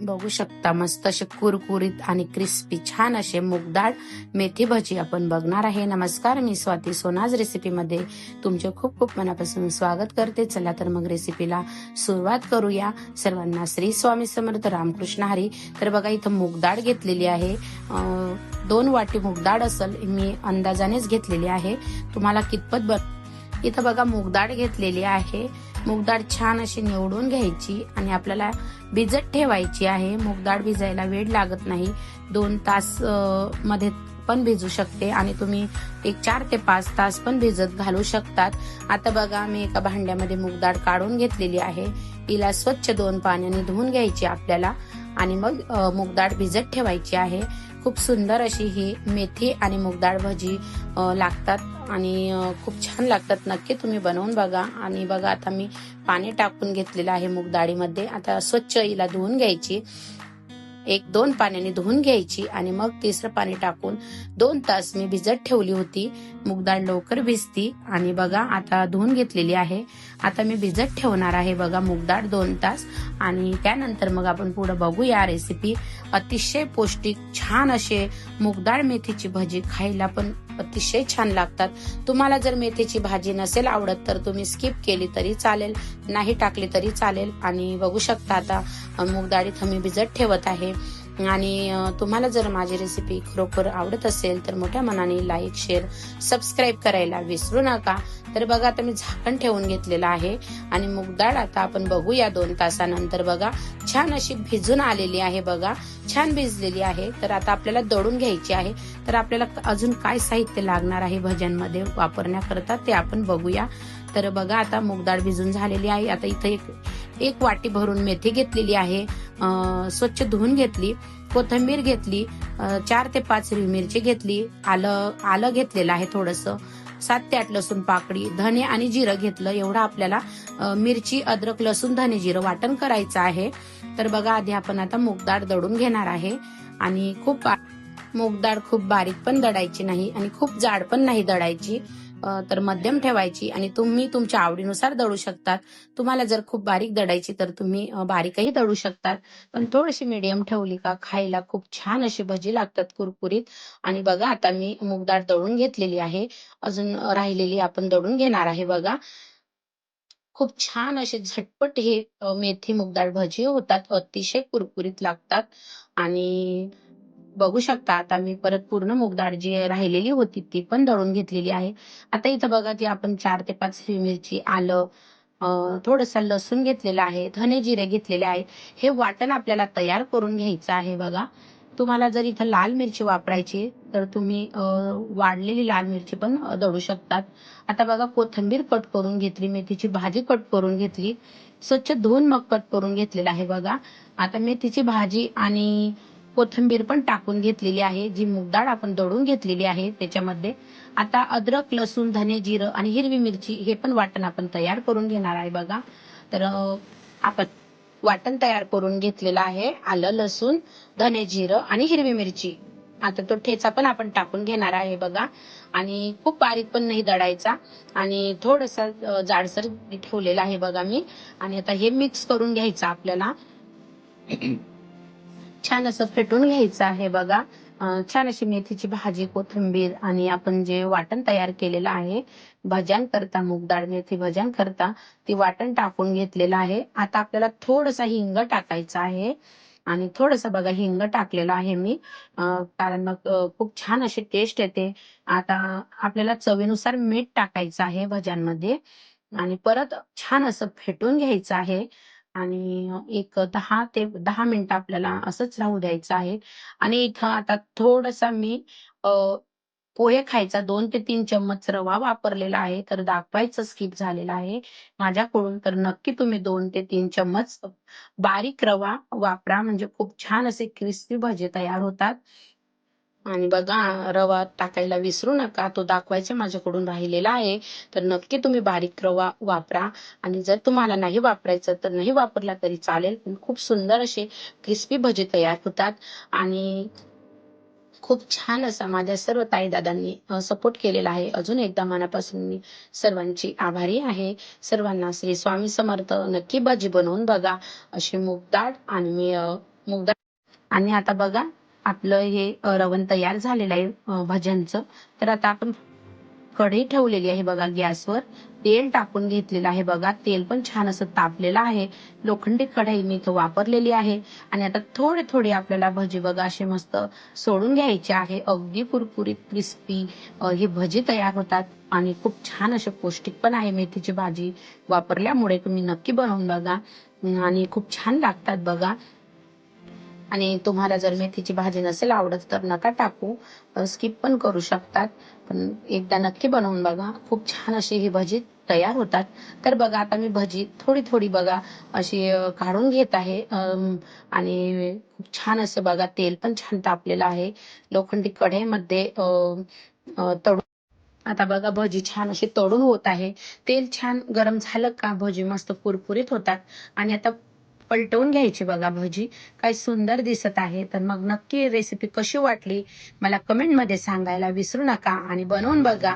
बघू शकता मस्त असे कुरकुरीत आणि क्रिस्पी छान असे मुगडाळ मेथी भजी आपण बघणार आहे. नमस्कार मी स्वाती सोनाज रेसिपीमध्ये तुमचे खूप खूप मनापासून स्वागत करते. चला तर मग रेसिपीला सुरुवात करूया. सर्वांना श्री स्वामी समर्थ रामकृष्ण हरी. तर बघा इथं मुगडाळ घेतलेली आहे. दोन वाटी मुगडाळ असेल मी अंदाजानेच घेतलेली आहे. तुम्हाला कितपत बर इथं बघा मुगडाळ घेतलेली आहे. मुगडाळ छान अशी निवडून घ्यायची आणि आपल्याला भिजत ठेवायची आहे. मुगडाळ भिजायला वेळ लागत नाही. दोन तासमध्ये पण भिजू शकते आणि तुम्ही एक चार ते पाच तास पण भिजत घालू शकतात. आता बघा मी एका भांड्यामध्ये मुगडाळ काढून घेतलेली आहे. तिला स्वच्छ दोन पाण्याने धुवून घ्यायची आपल्याला आणि मग अ, मुगडाळ भिजत ठेवायची आहे. खूप सुंदर अशी ही मेथी आणि मुगडाळ भजी लागतात. आणि खूप छान लागतात. नक्की तुम्ही बनवून बघा. आणि बघा आता मी पाणी टाकून घेतलेलं आहे मुगडाळीमध्ये. आता स्वच्छ हिला धुवून घ्यायची. एक दोन पाण्याने धुवून घ्यायची. आणि मग तिसरं पाणी टाकून दोन तास मी भिजत ठेवली होती. मुगडाळ लवकर भिजती. आणि बघा आता धुवून घेतलेली आहे. आता मी भिजत ठेवणार आहे. बघा मूग दोन तास आणि त्यानंतर मग आपण पुढे बघूया रेसिपी अतिशय पौष्टिक छान असे मुगदाळ मेथीची भजी खायला पण अतिशय छान लागतात. तुम्हाला जर मेथीची भाजी नसेल आवडत तर तुम्ही स्किप केली तरी चालेल नाही टाकली तरी चालेल. आणि बघू शकता आता मुगदाळी मूग मी भिजत ठेवत आहे. आणि तुम्हाला जर माझी रेसिपी खरोखर आवडत असेल तर मोठ्या मनाने लाईक शेअर सबस्क्राईब करायला विसरू नका. तर बघा आता मी झाकण ठेवून घेतलेलं आहे आणि मूग डाळ आता आपण बघूया दोन तासानंतर बघा. छान अशी भिजून आलेली आहे बघा. छान भिजलेली आहे. तर आता आपल्याला दळून घ्यायची आहे. तर आपल्याला अजून काय साहित्य लागणार आहे भज्यांमध्ये वापरण्याकरता ते आपण बघूया. तर बघा आता मूग डाळ भिजून झालेली आहे. आता इथं एक एक वाटी भरून मेथी घेतलेली आहे स्वच्छ धुवून घेतली कोथिंबीर घेतली चार ते पाच हिरवी मिरची घेतली आलं आलं घेतलेलं आहे थोडस सात ते आठ लसूण पाकडी धने आणि जिरं घेतलं एवढं आपल्याला मिरची अद्रक लसूण धने जिरं वाटण करायचं आहे. तर बघा आधी आपण आता मूग डाळ दळून घेणार आहे आणि खूप बा- मूग डाळ खूप बारीक पण दडायची नाही आणि खूप जाड पण नाही दडायची. तर मध्यम ठेवायची आणि तुम्ही तुमच्या आवडीनुसार दळू शकतात. तुम्हाला जर खूप बारीक दडायची तर तुम्ही बारीकही दळू शकतात. पण थोडीशी मीडियम ठेवली का खायला खूप छान अशी भजी लागतात कुरकुरीत. आणि बघा आता मी मुगडाळ दळून घेतलेली आहे. अजून राहिलेली आपण दळून घेणार आहे बघा. खूप छान असे झटपट हे मेथी मुगडाळ भजी होतात. अतिशय कुरकुरीत लागतात. आणि बघू शकता. आता मी परत पूर्ण मुगडाळ जी राहिलेली होती ती पण दळून घेतलेली आहे. आता इथं बघा ती आपण चार ते पाच हिरवी मिरची आलं थोडंसं लसूण घेतलेलं आहे धने जिरे घेतलेले आहे. हे वाटण आपल्याला तयार करून घ्यायचं आहे बघा. तुम्हाला जर इथं लाल मिरची वापरायची तर तुम्ही वाढलेली लाल मिरची पण दळू शकतात. आता बघा कोथिंबीर कट करून घेतली मेथीची भाजी कट करून घेतली स्वच्छ धुवून मग कट करून घेतलेला आहे बघा. आता मेथीची भाजी आणि कोथिंबीर पण टाकून घेतलेली आहे. जी मुगडाळ आपण दळून घेतलेली आहे त्याच्यामध्ये आता अद्रक लसूण धने जिरं आणि हिरवी मिरची हे पण वाटण आपण तयार करून घेणार आहे बघा. तर आपण वाटण तयार करून घेतलेलं आहे. आलं लसूण धने जिरं आणि हिरवी मिरची. आता तो ठेचा पण आपण टाकून घेणार आहे बघा. आणि खूप बारीक पण नाही दडायचा. आणि थोडसा जाडसर ठेवलेला आहे बघा मी. आणि आता हे मिक्स करून घ्यायचं आपल्याला. छान असं फेटून घ्यायचं आहे बघा. छान अशी मेथीची भाजी कोथिंबीर आणि आपण जे वाटण तयार केलेलं आहे भज्यांकरता मूग डाळ मेथी भज्यांकरता ती वाटण टाकून घेतलेलं आहे. आता आपल्याला थोडसा हिंग टाकायचा आहे. आणि थोडस बघा हिंग टाकलेलं आहे मी. कारण मग खूप छान अशी टेस्ट येते. आता आपल्याला चवीनुसार मीठ टाकायचं आहे भज्यांमध्ये आणि परत छान असं फेटून घ्यायचं आहे. आणि एक दहा ते दहा मिनिटं आपल्याला असंच राहू द्यायचं आहे. आणि इथं आता थोडसा मी अ, पोहे खायचा दोन ते तीन चम्मच रवा वापरलेला आहे तर दाखवायचं स्किप झालेला आहे. माझ्याकडून तर नक्की तुम्ही दोन ते तीन चम्मच बारीक रवा वापरा म्हणजे खूप छान असे क्रिस्पी भजे तयार होतात. आणि बघा रवा टाकायला विसरू नका. तो दाखवायचा माझ्याकडून राहिलेला आहे. तर नक्की तुम्ही बारीक रवा वापरा. आणि जर तुम्हाला नाही वापरायचं तर नाही वापरला तरी चालेल. पण खूप सुंदर असे क्रिस्पी भजे तयार होतात. आणि खूप छान असा माझ्या सर्व ताई दादांनी सपोर्ट केलेला आहे. अजून एकदा मनापासून मी सर्वांची आभारी आहे. सर्वांना श्री स्वामी समर्थ नक्की भजी बनवून बघा. अशी मूग आणि मी अ, मुगदाळ आणि आता बघा आपलं हे रवण तयार झालेलं आहे भज्यांचं. तर आता आपण कढई ठेवलेली आहे बघा गॅसवर. तेल टाकून घेतलेलं आहे बघा. तेल पण छान असं तापलेलं आहे. लोखंडी कढई मी वापरलेली आहे. आणि आता थोडे थोडे आपल्याला भजी बघा असे मस्त सोडून घ्यायचे आहे. अगदी कुरकुरीत क्रिस्पी हे भजी तयार होतात. आणि खूप छान असे पौष्टिक पण आहे मेथीची भाजी वापरल्यामुळे तुम्ही नक्की बनवून बघा. आणि खूप छान लागतात बघा. आणि तुम्हाला जर मेथीची भाजी नसेल आवडत तर नका टाकू. स्किप पण करू शकतात. पण एकदा नक्की बनवून बघा. खूप छान अशी ही भजी तयार होतात. तर बघा आता मी भजी थोडी थोडी बघा अशी काढून घेत आहे. आणि खूप छान असं बघा तेल पण छान तापलेलं आहे. लोखंडी कढईमध्ये अं, तळून आता बघा भजी छान अशी तळून होत आहे. तेल छान गरम झालं का भजी मस्त कुरकुरीत होतात. आणि आता पलटवून घ्यायची बघा भजी. काय सुंदर दिसत आहे. तर मग नक्की रेसिपी कशी वाटली मला कमेंटमध्ये सांगायला विसरू नका आणि बनवून बघा.